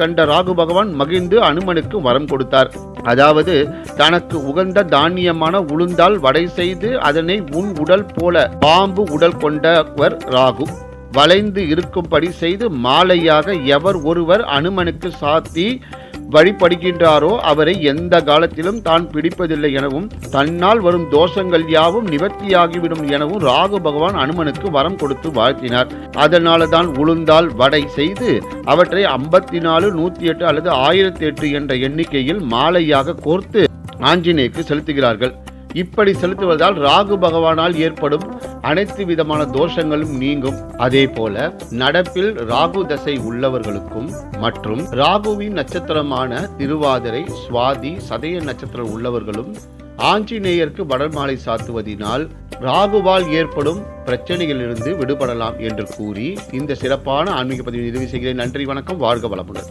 கண்ட ராகு பகவான் மகிழ்ந்து அனுமனுக்கு வரம் கொடுத்தார். அதாவது தனக்கு உகந்த தானியமான உளுந்தால் வடை செய்து அதனை உன் உடல் போல பாம்பு உடல் கொண்டவர் ராகு. வளைந்து இருக்கும்படி செய்து மாலையாக எவர் ஒருவர் அனுமனுக்கு சாத்தி வழிபடுகின்றாரோ அவரை எந்த காலத்திலும் தான் பிடிப்பதில்லை எனவும் தன்னால் வரும் தோஷங்கள் யாவும் நிவர்த்தியாகிவிடும் எனவும் ராகு பகவான் அனுமனுக்கு வரம் கொடுத்து வாழ்த்தினார். அதனால தான் உளுந்தால் வடை செய்து அவற்றை ஐம்பத்தி நாலு நூத்தி எட்டு அல்லது ஆயிரத்தி எட்டு என்ற எண்ணிக்கையில் மாலையாக கோர்த்து ஆஞ்சநேயருக்கு செலுத்துகிறார்கள். இப்படி செலுத்துவதால் ராகு பகவானால் ஏற்படும் அனைத்து விதமான தோஷங்களும் நீங்கும். அதே போல நடப்பில் ராகு தசை உள்ளவர்களுக்கும் மற்றும் ராகுவின் நட்சத்திரமான திருவாதிரை சுவாதி சதய நட்சத்திரம் உள்ளவர்களும் ஆஞ்சநேயருக்கு வடமாலை சாத்துவதினால் ராகுவால் ஏற்படும் பிரச்சனைகளிலிருந்து விடுபடலாம் என்று கூறி இந்த சிறப்பான ஆன்மீக பதிவு நிறைவு செய்கிறேன். நன்றி வணக்கம் வாழ்க வளமுடன்.